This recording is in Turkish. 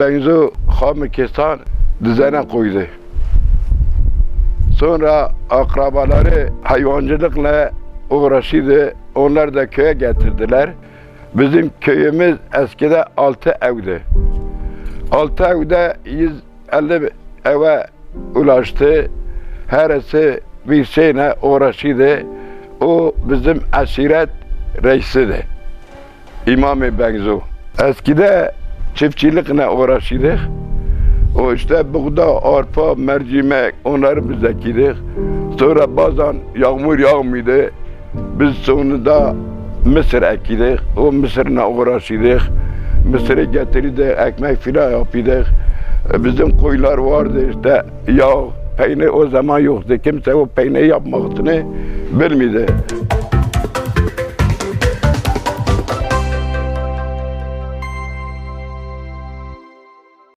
Benzo hamı kesan düzene koydu. Sonra akrabaları hayvancılıkla uğraşıydı. Onlar da köye getirdiler. Bizim köyümüz eskide altı evdi. Altı evde 150 eve ulaştı. Herisi bir şeyle uğraşıydı. O bizim aşiret reisidir. İmam-ı Benzu. Eskide çiftçilikle uğraşıyorduk. O işte buğda, arpa, mercimek onları biz ekiyorduk. Sonra bazen yağmur yağmıyordu. Biz sonunda mısır ekiyorduk. O mısırla uğraşıyorduk. Mısırı getirirdik, ekmek filan yapıyorduk. E, Bizim koylar vardı işte yağ, peynir o zaman yoktu. Kimse o peynir yapmasını bilmiyordu.